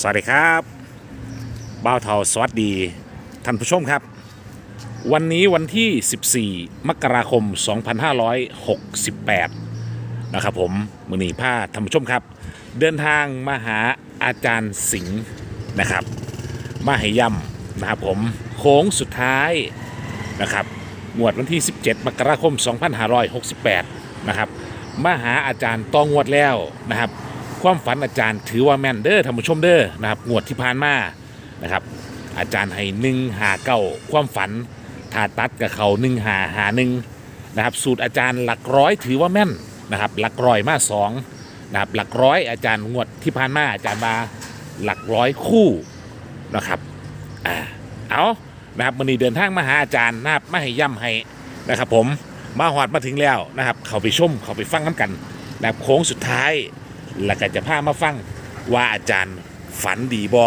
สวัสดีครับบ้าวเทาสวัสดี ท่านผู้ชมครับ วันนี้วันที่ 14 มกราคม 2568 นะครับผมมือนีผ้าท่านผู้ชมครับ เดินทางมาหาอาจารย์สิงห์นะครับ มาให้ย่ำนะครับผมโค้งสุดท้ายนะครับงวดวันที่ 17 มกราคม 2568 นะครับมาหาอาจารย์ตองวดแล้วนะครับ ความฝันอาจารย์ถือว่าแม่นเด้อท่านผู้ชมเด้อนะครับงวดที่ผ่านมานะครับ อาจารย์ให้หนึ่งหาเก้าความฝันถ้าตัดกับเขาหนึ่งหาหาหนึ่งนะครับ สูตรอาจารย์หลักร้อยถือว่าแม่นนะครับ หลักร้อยมาสองนะครับหลักร้อยอาจารย์งวดที่ผ่านมาอาจารย์มาหลักร้อยคู่นะครับอ่าเอานะครับวันนี้เดินทางมาหาอาจารย์นะครับมาให้ย่ำให้นะครับ ผมมาหอดมาถึงแล้วนะครับ เขาไปชมเขาไปฟังน้ำกันนะครับโค้งสุดท้าย แล้วก็จะพามาฟังว่าอาจารย์ฝันดีบอ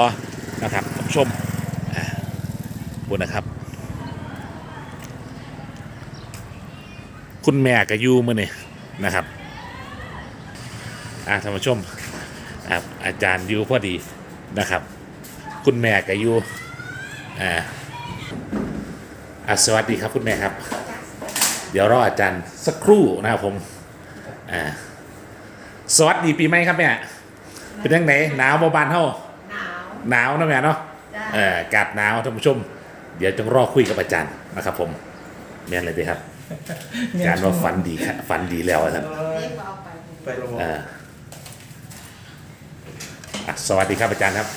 นะครับท่านชมอ่าบุญนะครับ คุณแม่กับยูมาเนี่ยนะครับอ่าท่านผู้ชมอ่าอาจารย์ยูพอดีนะครับ คุณแม่กับยูอ่าอ่าสวัสดีครับคุณแม่ครับ เดี๋ยวรออาจารย์สักครู่นะครับผมอ่า สวัสดีปีใหม่ครับแม่เป็นยังไงหนาวบ่บานเท่าหนาวหนาวนะแม่เนาะจ้ะเอออากาศหนาวท่านผู้ชม เดี๋ยวจงรอคุยกับอาจารย์นะครับ ผมแม่นเลยดีครับอาจารย์ว่าฝันดีครับฝันดีแล้วครับเรียกเอาไปไปโรงเอออะสวัสดีครับอาจารย์ครับ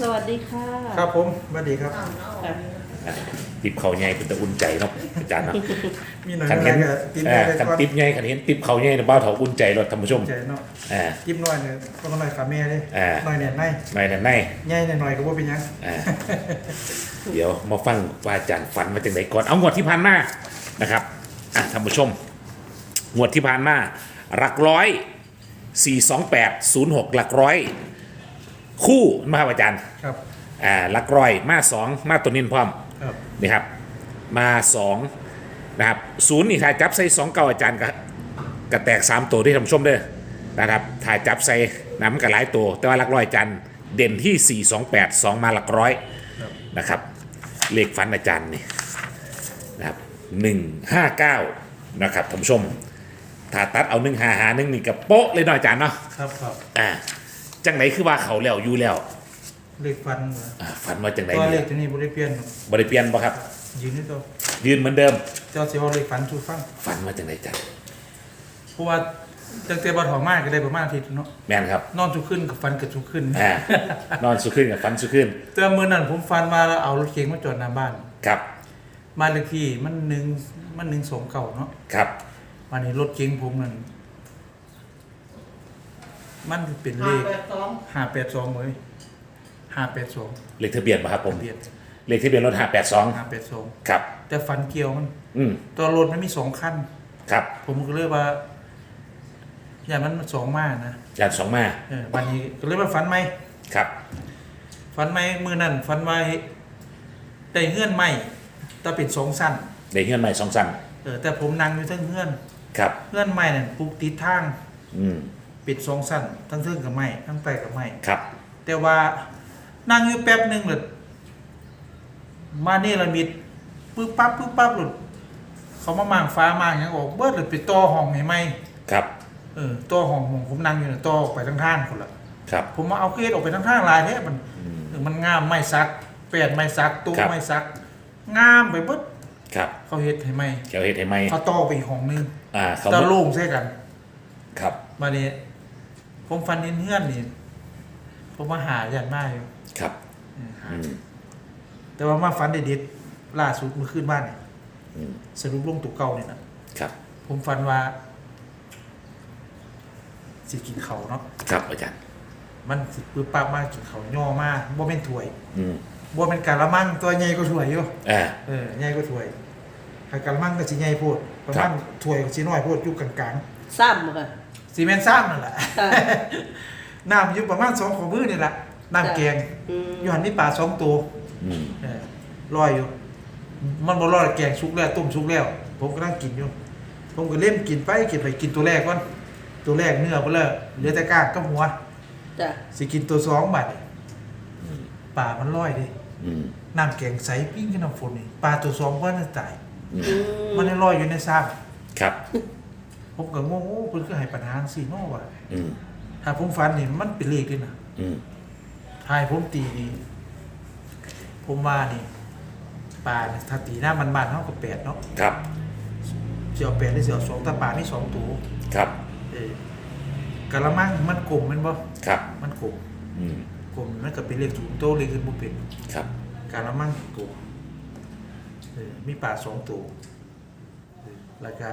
สวัสดีค่ะ ครับผมสวัสดีครับ เอาเนาะอะ ติบเขาใหญ่เป็นตะอุ่นใจเนาะอาจารย์เนาะมีหน่อยขันอะไรเห็นก็กินเอได้อเลยขันก่อนติบใหญ่ขันเห็นติบเขาใหญ่เนี่ยบ้าวเถาอุ่นใจรถท่านผู้ชมใจเนาะอ่าจิ้มหน่อยเนี่ยต้องหน่อยขาแม่เลยอ่าหน่อยเนี่ยในในนั้นในใหญ่หน่อยก็ว่าเป็นหยังอ่าเดี๋ยวมาฟังว่าอาจารย์ฝันมาจากไหนก่อนเอางวดที่ผ่านมานะครับอะท่านผู้ชมงวดที่ผ่านมาหลักร้อยสี่สองแปดศูนย์หกหลักร้อย คู่มาครับอาจารย์ ครับ อ่าหลักร้อยมาสองมาตัวนินพร้อม ครับนี่ครับ มาสองนะครับศูนย์นี่ถ่ายจับใส่สองเก้าอาจารย์ก็กระแตกสามตัวที่ท่านผู้ชมเด้อนะครับถ่ายจับใส่น้ำกับหลายตัว แต่ว่าหลักร้อยอาจารย์เด่นที่สี่สองแปดสองมาหลักร้อยครับนะครับเลขฟันอาจารย์นี่นะครับหนึ่งห้าเก้านะครับท่านผู้ชมถ้าตัดเอาหนึ่งหาหาหนึ่งนี่กับโป๊ะเลยเนาะอาจารย์เนาะครับครับอ่าจังไหนคือว่าเขาแล้วอยู่แล้ว เลขฟันเหรออ่าฝันว่าจังไหนตัวเลนี่ขตัวนี้บริเปลี่ยนหรอกบริเปลี่ยนป่ะครับ ยืนนี่ตัวยืนเหมือนเดิม เจ้าเสียวาเลขฟันชูฟังฝันว่าจังไหนจังเพราะว่าตั้งแต่บัดหอมมากก็ได้ประมาณอาทิตย์เนาะแม่นครับนอนทุกขึ้นกับฟันกับทุกขึ้นอ่านอนสุขึ้นกับฝันสุขึ้นแต่เมื่อนั้นผมฟันมาแล้วเอารถเก๋งมาจอดหน้าบ้าน ครับมานเลขที่มันหนึ่งมันหนึ่งสองเก่าเนาะครับวันนี้รถเก๋งผมนั่นมันเป็นเลห้าขแปดสองห้าแปดสองเลย ห้าแปดสองเลขทะเบียนป่ะครับผมเบียดเลขทะเบียนรถห้าแปดสองห้าแปดสองครับ แต่ฟันเกี่ยวมันอืมตัวรถมันมีสองคันครับผมก็เลยว่า อย่างมันสองมากนะยานสองมาเออวันนี้ก็เลยว่าฟันไหมครับ ฟันไหมมือนั่นฟันไว้ได้เงื่อนไหมแต่เป็นสองสั้นในเฮือนใหม่สองสันเออแต่ผมนั่งอยู่ทั้งเงื่อนครับ เงื่อนไหมนั่นปลูกติดทาง อืมปิดสองสั้นทั้งเทึ่งกับไหมทั้งใต้กับไหมครับ แต่ว่า นั่งอยู่แป๊บหนึ่งเลยมานี่ละมิดปึ๊บปั๊บปึ๊บปั๊บหลุดเขามาหมางฟ้ามาอย่างนี้บอกเบิดเลยไปต่อห้องให้ไหมครับ เออต่อห้องผมผมนั่งอยู่เนี่ยต่อออกไปทั้งทางคนละครับ ผมมาเอาเกสออกไปทั้งทางลายเนี่ยมันเออมันงามไม่ซักแปดไม่ซักตู้ครับ ไม่ซัก งามไปเบิดครับเขาเฮ็ดให้ไหมเขียวเห็ดให้ไหมเขาต่อไปอีกห้องนึงอ่าเขาตะโล่งใช่กัน ครับ มาเนี่ยผมฟันเห็นเฮือนนี่ผมมาหาอย่างมากอยู่ ครับเออหาอืมแต่ว่ามาฟันเด็ดๆล่าสุดเมื่อคืนบ้านเนี่ยอืมสรุปลงตุกเก่าเนี่ยนะครับ ผมฟันว่าสิกินเขาวเนาะครับอาจารย์ มันสิปื้อป้ามากกินเขาวย่อมากบ่เป็นถ้วยอืมบ่เป็นกะละมังตัวใหญ่ก็ถ้วยอยู่อ่า เออใหญ่ก็ถ้วยถ้ากะละมังก็สิใหญ่โพดประครัมาบณถ้วยก็สิน้อยโพดอยู่กลางซ้ำค่ะๆซีเมนต์ซ้ำนั่นแหละค่ะน้ำอยู่ประมาณ2ของมือนี่แหละ น้ำแกงอืมอยู่หันนี่ปลาสองตัวอืมเออลอยอยู่ มันบ่ลอยแกงชุกแล้วต้มชุกแล้ว ผมก็นั่งกินอยู่ ผมก็เล่มกินไปกินไปกินตัวแรกก่อนตัวแรกเนื้อไปเลยเหลือแต่กล้างกับหัว จ้ะสิกินตัวสองบาดนี่ป่ามันลอยดิอืมน้ำแกงใสปิ้งกับน้ำฝนนี่ปลาตัวสองว่าน่าตาย อืมอืมมันได้ลอยอยู่ในซ้ครับำผมก็งงโอ้เพิ่นก็ให้ปัญหาสิเนาะว่าอืมถ้าผมฟันนี่มันเป็นเลขด้วยนะ อืมถ้า ให้ผมตีนี่ ผมว่านี่ปลาเนี่ยถ้าตีหน้ามันบานเท่ากับแปดเนาะครับ เสียวแปดได้เสียวสองตาปลานี่สองตัวครับ เออกะละมังมันกลมแมันบ่ครับ มันกลมอืม กลมมันก็เป็นเลขศูนย์โตเลขขึ้นบ่เป็นครับ กะละมังกลมเออมีปลาสองตัวเออแล้วก็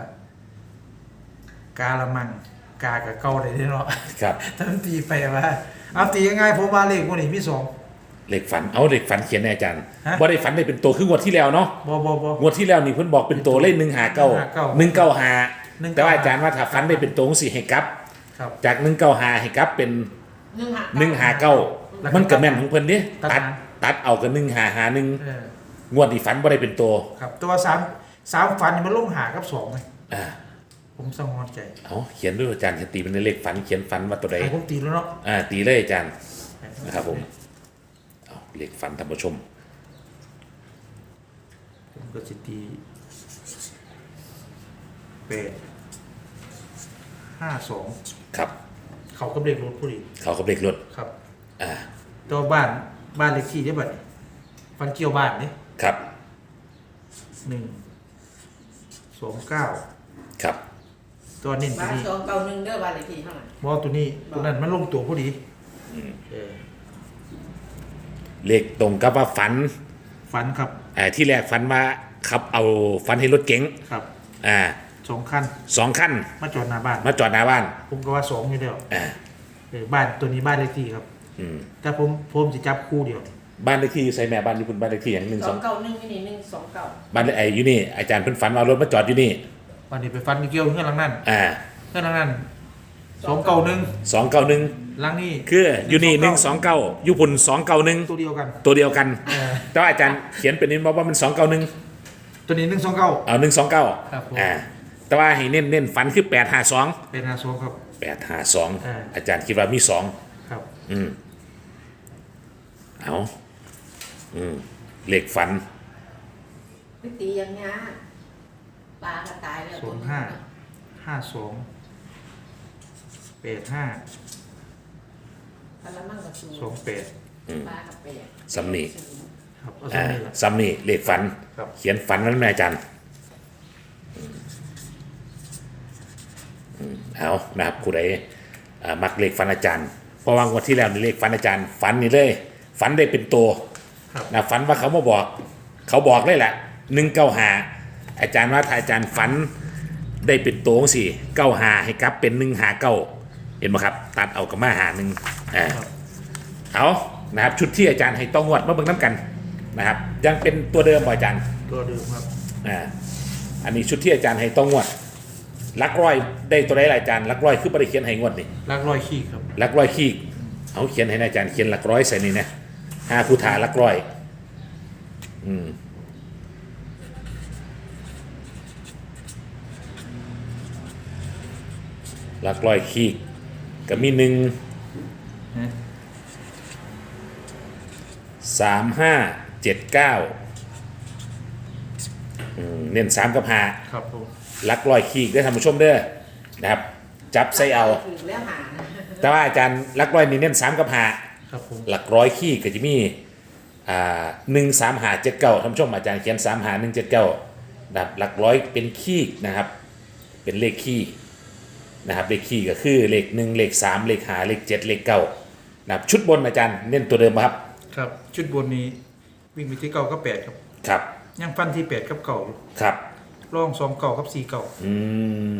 กาละมัง กากับเก่าได้เนาะครับถ้ามันตีไปว่าเอาตียังไงผมว่าเลขพวกนี้มีสอง เลขฝันเอาเลขฝันเขียนในอาจารย์ฮะ ว่าได้ฝันได้เป็นตัวคืองวดที่แล้วเนาะบ่บ่บ่งวดที่แล้วนี่เพิ่นบอกเป็นตัวเลขหนึ่งหาเก้าหนึ่งเก้าหา195 แต่ว่าอาจารย์ว่าถ้าฝันได้เป็นตัวสี่ให้กลับ ครับ จากหนึ่งเก้าหาให้กลับเป็นหนึ่งหาหนึ่งหาเก้าแล้วก็มันกับแม่นของเพิ่นนี่ตัดตัดหาตัดเอากับหนึ่งหาหาหนึ่งเอองวดที่ฝันว่าได้เป็นตัวครับ ตัวสามสามฟันนี่มันลงหากับสองไงอ่า ผมสังหรณ์ใจเอาเขียนด้วยอาจารย์จะตีเป็นเลขฝัน เขียนฝันว่าตัวใดให้ผมตีแล้วเนาะอ่า ตีเลยอาจารย์นะครับผมเอาเลขฝันท่านผู้ชม ผมก็จะตีแปดห้าสองครับ เขากับเลขรถผู้ดีเขากับเลขรถครับ อ่าตัวบ้านบ้านเลขที่ได้บัดนี้ฟันเกี่ยวบ้านนี่ครับหนึ่งสองเก้าครับ ตัวเน้นตัวบ้านนี้สองเก้าหนึ่งเด้อบ้านเลขที่เท่าไหร่มอตัวนี้ตัวนั้นมันลงตัวผู้ดีเออเลขตรงกับว่าฝันฝันครับอ่าที่แรกฝันว่าขับเอาฝันให้รถเก๋งครับอ่าสองคันสองขั้นมาจอดหน้าบ้านมาจอดหน้าบ้านผมก็ว่าสองอยู่แล้วอ่าเออบ้านตัวนี้บ้านเลขที่ครับ อืมแต่ผมผมจะจับคู่เดียวบ้านเลขที่อยู่ใส่แม่บ้านอยู่คุณบ้านเลขที่อย่างหนึ่งสสอองงเก้าหนึ่งนี่หนึ่งสองเก้าบ้านเลขไอ้อยู่นี่อาจารย์เพิ่นฝันว่าเอารถมาจอดอยู่นี่ วันนี้ไปฟันเกี่ยวเงื่อนหลังนั้นอ่าเงื่อนหลังนั้นสองเก้าหนึ่งสองเก้าหนึ่งหลังนี้คืออยู่นี่หนึ่งสองเก้าอยู่พุ่นสองเก้าหนึ่งตัวเดียวกัน ตัวเดียวกันเออแต่ว่าอาจารย์เขียนเป็นนิดบอกว่ามันสองเก้าหนึ่งตัวนี้หนึ่งสองเก้าเอาหนึ่งสองเก้าครับผมอ่าแต่ว่าให้เน้นเน้นฝันคือแปดห้าสองเป็นอาโซครับแปดห้าสองอ่าอาจารย์คิดว่ามีสองครับ อืมเอาอืมเหล็กฝันไม่ตีอย่างเงี้ย ปลาก็ตายแล้วสองห้าห้าสองแปดห้าพละมั่งกับสูสองแปดปลากับเป็ดสำนี ครับเอาอ่าสองนี้ละซัมนี่เหล็กฝัน ครับเขียนฝันนั้นแม่อาจารย์อืมอืมเอานะครับผู้ใดอ่ามักเหล็กฝันอาจารย์ เพราะว่างวันที่แล้วนี่เหล็กฝันอาจารย์ ฝันนี่เลย ฝันได้เป็นตัวครับนะฝันว่าเขามาบอก เขาบอกเลยแหละหนึ่งเก้าหา อาจารย์ว่าถ้าอาจารย์ฝันได้เป็นตัวสิเก้าหาให้กลับเป็นหนึ่งหาเก้าเห็นไหมครับ ตัดเอากับมาหาหนึ่งอ่าครับเอานะครับชุดที่อาจารย์ให้ต้องงวดมาเบิ่งน้ำกันนะครับ ยังเป็นตัวเดิมบ่อาจารย์ตัวเดิมครับอ่าอันนี้ชุดที่อาจารย์ให้ต้องงวดลักร้อยได้ตัวใดล่ะอาจารย์ลักร้อยคือปริเขียนให้งวดนี่ลักลอยขี้ครับลักร้อยขี้เอาเขียนให้นะอาจารย์เขียนลักร้อยใส่นี่นะห้าผู้ถาลักร้อย อืม ลักร้อยขี้ก็มีหนึ่งฮะสามห้าเจ็ดเก้าเน้นสามกับห้าครับผมลักร้อยขี้ได้อท่านผู้ชมเด้อนะครับ จับใส่เอาถูกแล้วหานะแต่ว่าอาจารย์ลักร้อยนี่เน้นสามกับห้าครับผมหลักร้อยขี้ก็จะมีอ่าหนึ่งสามหาเจ็ดเก้าท่านผู้ชมอาจารย์เขียนสามหาหนึ่งเจ็ดเก้านะครับหลักร้อยเป็นขี้นะครับ เป็นเลขขี้ นะครับเลขขี้ก็คือเลขหนึ่งเลขสามเลขหาเลขเจ็ดเลขเก้านะครับชุดบนอาจารย์เน้นตัวเดิมปะครับ ครับ ชุดบนนี้วิ่งไปที่เก้ากับแปดครับครับ ยังฟันที่แปดกับเก่าอยู่ครับร่องสองเก่ากับสี่เก่าอืม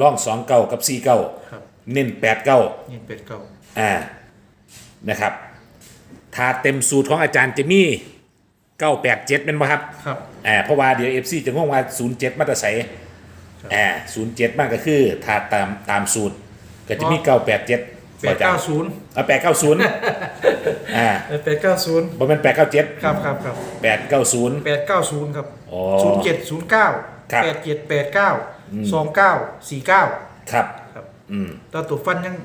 ล่องสองเก้ากับสี่เก้าครับเน้นแปดเก้านี่แปดเก่าอ่านะครับ ถ้าเต็มสูตรของอาจารย์จะมีเก้าแปดเจ็ดเป็นปะครับครับ อ่าเพราะว่าเดี๋ยว FC จะงงว่า07มาตรใส ครับอ่า07มากก็คือถ้าตามตามสูตร ก็จะมี987แปดเก้าศูนย์เอา890อ่าแปดเก้าศูนย์บ่แม่น897ครับครับครับ890แปดเก้าศูนย์ครับอ๋อศูนย์เจ็ดศูนย์เก้าครับแปดเจ็ดแปดเก้าสองเก้าสี่เก้าครับครับอืมแตัวตัวฟันยัง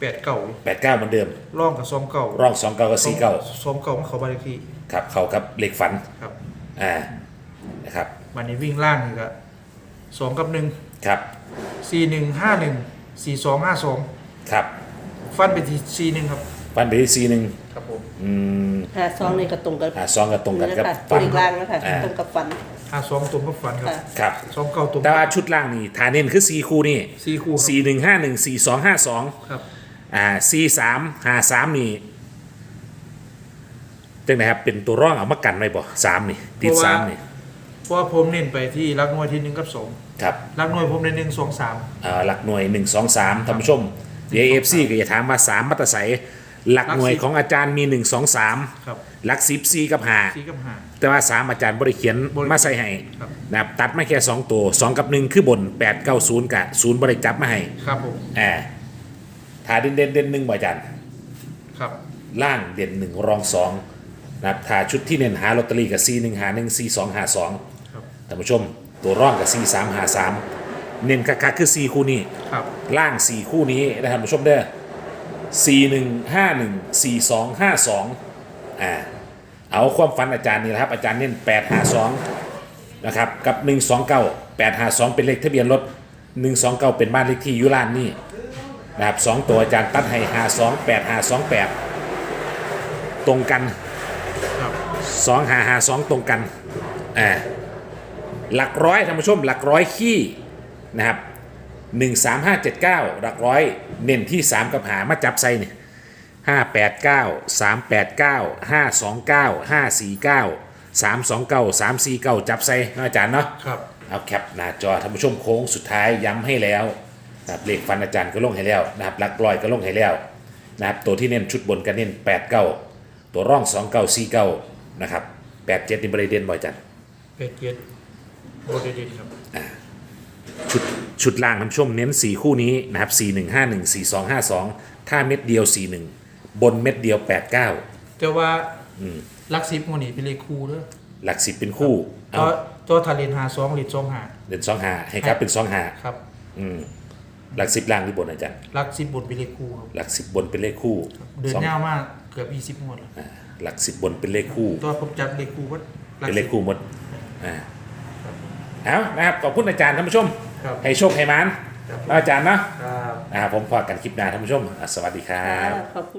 แปดเก่าแปดเก้าเหมือนเดิมร่องกับสองเก่าร่องสองเก้ากับสี่เก้าสองเก่ามันเขาบ้านเลขที่ครับเข้ากับเลขฝันครับอ่านะครับวันนี้วิ่งล่างนี่ก็ สองกับหนึ่งครับสี่หนึ่งห้าหนึ่งสี่สองห้าสองครับฟันไปที่สี่หนึ่งครับ ฟันไปที่สี่หนึ่งครับผมอืมหาซองนี่ก็ตรงกับอ่าสองกับตรงกันกับนะคะฝันตัวอีกล่างนะคะอ่า ตรงกับฝัน ห้าสองตรงกับฟันครับค่ะ ครับ สองเก่าตรงแต่ว่าชุดล่างนี่ฐานเน้นคือสี่คู่นี่สี่คู่ครับสี่หนึ่งห้าหนึ่งสี่สองห้าสองครับอ่าสี่สามห้าสามนี่จังไหนครับเป็นตัวร่องเอามากันไว้บ่สามนี่ติดสามนี่ เพราะว่าผมเน้นไปที่รักน้อยที่หนึ่งกับสองครับรักน้อยผมในหนึ่งสองสามอ่าหลักหน่วยหนึ่งสองสามท่านผู้ชมเดี๋ยวเอฟซีก็จะถามมาสามมัตตไสยหลักหน่วยของอาจารย์มีหนึ่งสองสามครับหลักสิบซีกับหาสี่กับห้าแต่ว่าสามอาจารย์บริเขียนบ่ได้มาใส่ให้ครับ นะครับตัดมาแค่สองตัวสองกับหนึ่งคือบนแปดเก้าศูนย์กับศูนย์บริจับมาให้ครับผมแอบถ้าเด่นเด่นเด่นหนึ่งบ่อาจารย์ ครับล่างเด่นหนึ่งรองสองนะครับถ้าชุดที่เน้นหาลอตเตอรี่กับซีหนึ่งหาหนึ่งซีสองหาสองครับ ท่านผู้ชมตัวร่องกับซีสามหาสามเน้นคักๆคือซีคู่นี้ ครับ ล่างสี่คู่นี้นะครับท่านผู้ชมเด้อสี่หนึ่งห้าหนึ่งสี่สองห้าสองอ่าเอาความฝันอาจารย์นี่นะครับ อาจารย์เน้นแปดห้าสองนะครับกับหนึ่งสองเก้าแปดห้าสองเป็นเลขทะเบียนรถหนึ่งสองเก้าเป็นบ้านเลขที่อยุรานนี่นะครับสองตัวอาจารย์ตัดให้ห้าสองแปดห้าสองแปดตรงกัน ครับสองหาหาสองตรงกันอ่า หลักร้อยท่านผู้ชมหลักร้อยขี้นะครับหนึ่งสามห้าเจ็ดเก้าหลักร้อยเน้นที่สามกับหามาจับใส่เนี่ยห้าแปดเก้าสามแปดเก้าห้าสองเก้าห้าสี่เก้าสามสองเก้าสามสี่เก้าจับใส่เนาะอาจารย์เนาะครับเอาแคปหน้าจอท่านผู้ชมโค้งสุดท้ายย้ำให้แล้วนะครับเลขฟันอาจารย์ก็ลงให้แล้วนะครับหลักร้อยก็ลงให้แล้วนะครับตัวที่เน้นชุดบนก็เน้นแปดเก้าตัวร่องสองเก้าสี่เก้านะครับแปดเจ็ดนี่บริเดนบ่อยจันเป็ดเย็ดโบเดดินครับชุดชุดล่างน้ำชมเน้นสี่คู่นี้นะครับสี่หนึ่งห้าหนึ่งสี่สองห้าสองถ้าเม็ดเดียวสี่หนึ่งบนเม็ดเดียวแปดเก้าแต่ว่าลักซิปโมนี่เป็นเลขคู่เด้อหลักสิบเป็นคู่ตัเอาวตัวทาเลนหาสองเลนสองหาเด่นสองหาให้ครับเป็นสองหาครับ อืมหลักสิบล่างหรือบนอาจารย์ลักซิบบนเป็นเลขคู่ครับหลักสิบบนเป็นเลขคู่เดินสองยาวมากเกือบยี่สิบงวดแล้วอ่าหลักสิบบนเป็นเลขคู่ ตัวผมจับเลขคู่ว่าเป็นเลขคู่หมดอ่า เอานะครับขอบคุณอาจารย์ท่านผู้ชม ครับ ให้โชคให้มานครับอาจารย์เนาะครับ นะครับผมพอกันคลิปหน้าท่านผู้ชมอะสวัสดีครับ ขอบคุณ